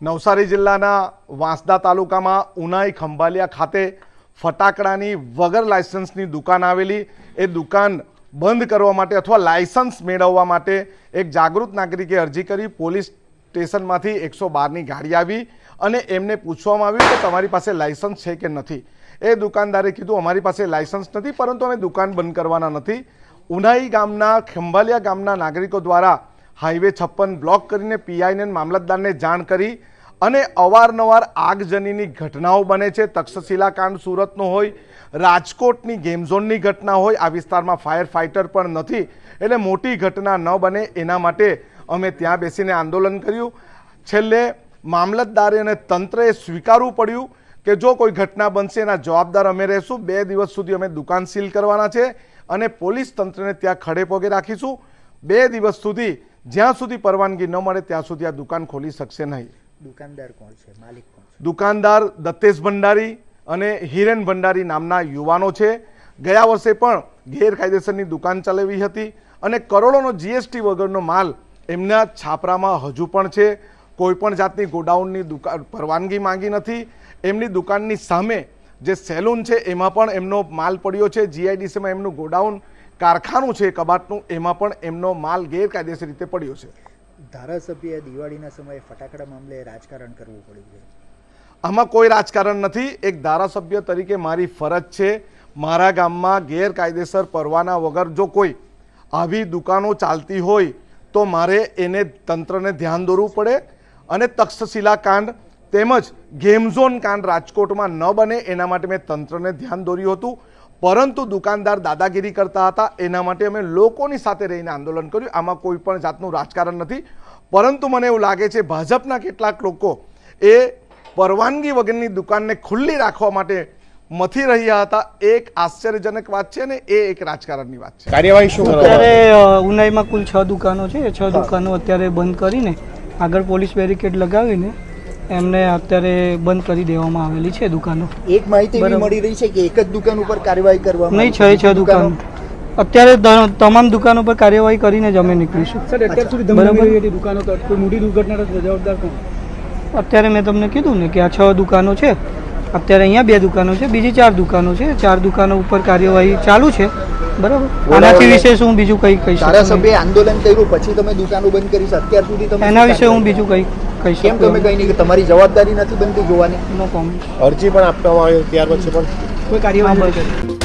નવસારી જિલ્લાના વાંસદા તાલુકામાં ઉનાઈ ખંભાલિયા ખાતે ફટાકડાની વગર લાયસન્સની દુકાન આવેલી. એ દુકાન બંધ કરવા માટે અથવા લાયસન્સ મેળવવા માટે એક જાગૃત નાગરિકે અરજી કરી. પોલીસ સ્ટેશનમાંથી એકસો બારની ગાડી આવી અને એમને પૂછવામાં આવ્યું કે તમારી પાસે લાયસન્સ છે કે નથી. એ દુકાનદારે કીધું, અમારી પાસે લાયસન્સ નથી, પરંતુ અમે દુકાન બંધ કરવાના નથી. ઉનાઈ ગામના, ખંભાલિયા ગામના નાગરિકો દ્વારા હાઈવે છપ્પન બ્લોક કરીને પીઆઈને મામલતદારને જાણ કરી અને અવારનવાર આગજનીની ઘટનાઓ બને છે. તક્ષશિલા કાંડ સુરતનો હોય, રાજકોટની ગેમઝોનની ઘટના હોય, આ વિસ્તારમાં ફાયર ફાઇટર પણ નથી. એટલે મોટી ઘટના ન બને એના માટે અમે ત્યાં બેસીને આંદોલન કર્યું. છેલ્લે મામલતદારે અને તંત્રએ સ્વીકારવું પડ્યું કે જો કોઈ ઘટના બનશે એના જવાબદાર અમે રહેશું. બે દિવસ સુધી અમે દુકાન સીલ કરવાના છે અને પોલીસ તંત્રને ત્યાં ખડે પગે રાખીશું. બે દિવસ સુધી જ્યાં સુધી પરવાનગી ન મળે ત્યાં સુધી આ દુકાન ખોલી શકશે નહીં. દુકાનદાર કોણ છે? માલિક કોણ છે? દુકાનદાર દત્તેશ ભંડારી અને હિરેન ભંડારી નામના યુવાનો છે. ગયા વર્ષે પણ ગેરકાયદેસરની દુકાન ચલાવી હતી અને કરોડોનો જીએસટી વગરનો માલ એમના છાપરામાં હજુ પણ છે. કોઈપણ જાતની ગોડાઉનની દુકાન પરવાનગી માંગી નથી. એમની દુકાનની સામે જે સેલૂન છે એમાં પણ એમનો માલ પડ્યો છે. જીઆઈડીસીમાં એમનું ગોડાઉન કારખાનું છે કબાટનું એમાં પણ એમનો માલ ગેરકાયદેસર રીતે પડ્યો છે. ધારાસભ્ય દિવાળીના સમયે ફટાકડા મામલે રાજકારણ કરવું પડ્યું છે. આમાં કોઈ રાજકારણ નથી. એક ધારાસભ્ય તરીકે મારી ફરજ છે મારા ગામમાં ગેરકાયદેસર પરવાના વગર જો કોઈ આવી દુકાનો ચાલતી હોય તો મારે એને તંત્રને ધ્યાન દોરવું પડે અને તક્ષશિલા કાંડ તેમજ ગેમઝોન કાંડ રાજકોટમાં ન બને એના માટે મેં તંત્રને ધ્યાન દોર્યું હતું. પરંતુ દુકાનદાર દાદાગીરી કરતા હતા. એના માટે અમે લોકોની સાથે રહીને આંદોલન કર્યું. આમાં કોઈ પણ જાતનું રાજકારણ નથી. પરંતુ મને એવું લાગે છે ભાજપના કેટલાક લોકો એ પરવાનગી વગરની દુકાનને ખુલ્લી રાખવા માટે મથી રહ્યા હતા. એક આશ્ચર્યજનક વાત છે ને એ એક રાજકારણની વાત છે. કાર્યવાહી શું અત્યારે ઉનાઈમાં કુલ છ દુકાનો છે. એ છ દુકાનો અત્યારે બંધ કરીને આગળ પોલીસ બેરિકેડ લગાવીને એમને અત્યારે બંધ કરી દેવામાં આવેલી છે દુકાનો. એક માહિતી એવી મળી રહી છે કે એક જ દુકાન ઉપર કાર્યવાહી કરવામાં નહીં છ છ. દુકાનો. અત્યારે તમામ દુકાનો પર કાર્યવાહી કરીને જ અમે નીકળીશું. સર અત્યાર સુધી ધમધમી દુકાનો તો કોઈ મોટી દુર્ઘટના જવાબદાર કોણ? અત્યારે મેં તમને કીધું ને કે આ છ દુકાનો છે. અત્યારે અહીંયા બે દુકાનો છે બીજી ચાર દુકાનો છે. ચાર દુકાનો ઉપર કાર્યવાહી ચાલુ છે. બરાબર. આનાથી વિશે શું બીજું કંઈ કહીશ નહીં. આંદોલન કર્યું પછી તમે દુકાનો બંધ કરી અત્યાર સુધી તમે એના વિશે હું બીજું કંઈ કહી કેમ તમે કહી નહીં કે તમારી જવાબદારી નથી બનતી જોવાની? નો કોમેન્ટ અરજી પણ આપવામાં આવી ત્યાર પછી પણ કોઈ કાર્યવાહી